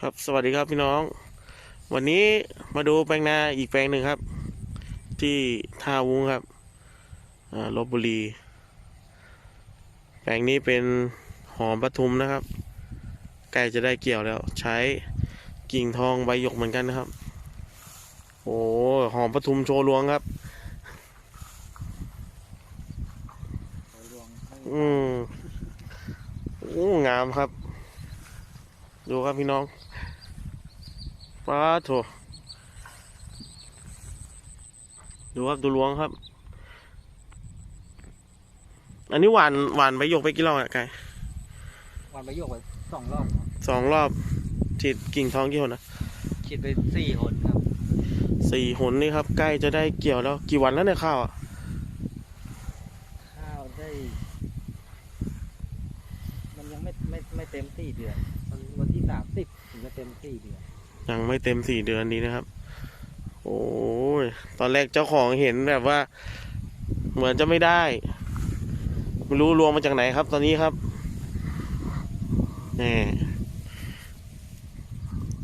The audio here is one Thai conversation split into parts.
ครับสวัสดีครับพี่น้อง วันนี้มาดูแปลงนาอีกแปลงหนึ่งครับ ที่ท่าวุ้งครับลบบุรี แปลงนี้เป็นหอมปทุมนะครับใกล้จะได้เกี่ยวแล้ว ใช้กิ่งทองใบหยกเหมือนกันนะครับ โอ้หอมปทุมโชว์ลวงครับ อืมโอ้งามครับ ดูครับพี่น้องป้าโถดูครับดูลวงครับ อันนี้หวานหวานใบหยกไปกี่รอบอะไก่วันประโยคไปสองรอบครับสองรอบฉีดกิ่งทองกี่หนนะคิดไปสี่หนครับสี่หนนี่ครับ ใกล้จะได้เกี่ยวแล้ว กี่วันแล้วเนี่ยข้าวอะข้าวได้ มันยังไม่ไม่ไม่เต็มสี่เดือนวันวันที่สามสิบถึงจะเต็มสี่เดือน ยังไม่เต็มสี่เดือนนี้นะครับ โอ้ยตอนแรกเจ้าของเห็นแบบว่า เหมือนจะไม่ได้ไม่รู้รวงมาจากไหนครับ ตอนนี้ครับนี่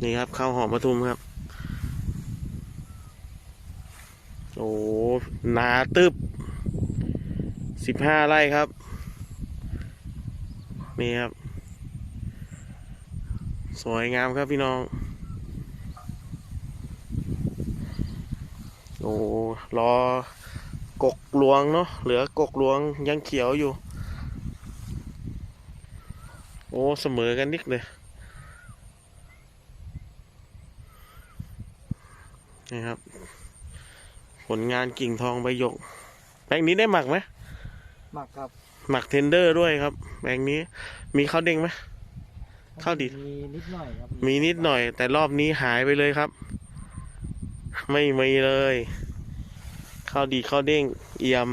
นี่ครับข้าวหอมปทุมครับ โอ้หนาตึบสิบห้าไร่ครับ นี่ครับ สวยงามครับพี่น้อง โอ้รอกกหลวงเนาะเหลือกกหลวงยังเขียวอยู่ โอ้เสมอกันนิดเลยนี่ครับ ผลงานกิ่งทองใบหยกแปลงนี้ได้หมักไหม หมักครับหมักเทนเดอร์ด้วยครับแปลงนี้ มีข้าวเด้งไหม ข้าวดีดมีนิดหน่อยครับมีนิดหน่อย แต่รอบนี้หายไปเลยครับ ไม่มีเลย ข้าวดีข้าวเด้งเอี่ยม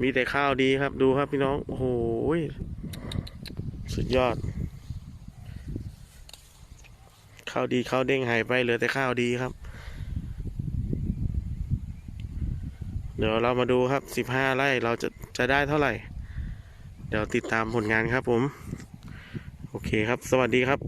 มีแต่ข้าวดีครับดูครับพี่น้องโอ้โหยสุดยอด ข้าวดีข้าวเด้งหายไปเหลือแต่ข้าวดีครับ เดี๋ยวเรามาดูครับสิบห้าไร่เราจะจะได้เท่าไหร่ เดี๋ยวติดตามผลงานครับผม โอเคครับ สวัสดีครับ